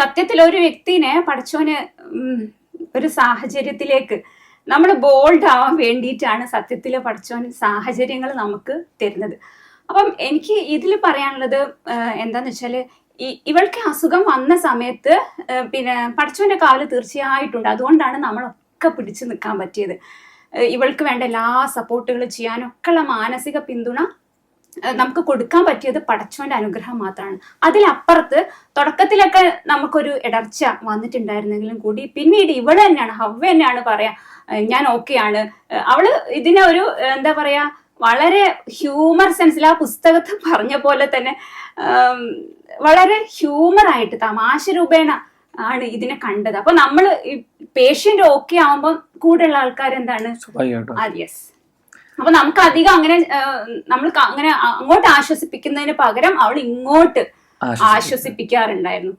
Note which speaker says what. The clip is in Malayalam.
Speaker 1: സത്യത്തിൽ ഒരു വ്യക്തിനെ പഠിച്ചോന് ഒരു സാഹചര്യത്തിലേക്ക് നമ്മൾ ബോൾഡ് ആവാൻ വേണ്ടിയിട്ടാണ് സത്യത്തിൽ പഠിച്ചോന് സാഹചര്യങ്ങൾ നമുക്ക് തരുന്നത്. അപ്പം എനിക്ക് ഇതിൽ പറയാനുള്ളത് എന്താന്ന് വെച്ചാൽ ഈ ഇവൾക്ക് അസുഖം വന്ന സമയത്ത് പിന്നെ പഠിച്ചോന്റെ കാവൽ തീർച്ചയായിട്ടുണ്ട്. അതുകൊണ്ടാണ് നമ്മളൊക്കെ പിടിച്ചു നിൽക്കാൻ പറ്റിയത്. ഇവൾക്ക് വേണ്ട എല്ലാ സപ്പോർട്ടുകളും ചെയ്യാനൊക്കെയുള്ള മാനസിക പിന്തുണ നമുക്ക് കൊടുക്കാൻ പറ്റിയത് പടച്ചോന്റെ അനുഗ്രഹം മാത്രമാണ്. അതിലപ്പുറത്ത് തുടക്കത്തിലൊക്കെ നമുക്കൊരു ഇടർച്ച വന്നിട്ടുണ്ടായിരുന്നെങ്കിലും കൂടി പിന്നീട് ഇവിടെ തന്നെയാണ് ഹവ്വ തന്നെയാണ് പറയാ ഞാൻ ഓക്കെയാണ് അവൾ ഇതിനെ ഒരു എന്താ പറയാ വളരെ ഹ്യൂമർ സെൻസിൽ ആ പുസ്തകത്തിൽ പറഞ്ഞ പോലെ തന്നെ വളരെ ഹ്യൂമർ ആയിട്ട് തമാശ രൂപേണ ആണ് ഇതിനെ കണ്ടത്. അപ്പൊ നമ്മൾ പേഷ്യന്റ് ഓക്കെ ആവുമ്പോൾ കൂടെയുള്ള ആൾക്കാർ എന്താണ് യെസ് അപ്പൊ നമുക്ക് അധികം അങ്ങനെ നമ്മൾ അങ്ങനെ അങ്ങോട്ട് ആശ്വസിപ്പിക്കുന്നതിന് പകരം അവൾ ഇങ്ങോട്ട്
Speaker 2: ആശ്വസിപ്പിക്കും.
Speaker 1: ആശ്വസിപ്പിക്കാറുണ്ടായിരുന്നു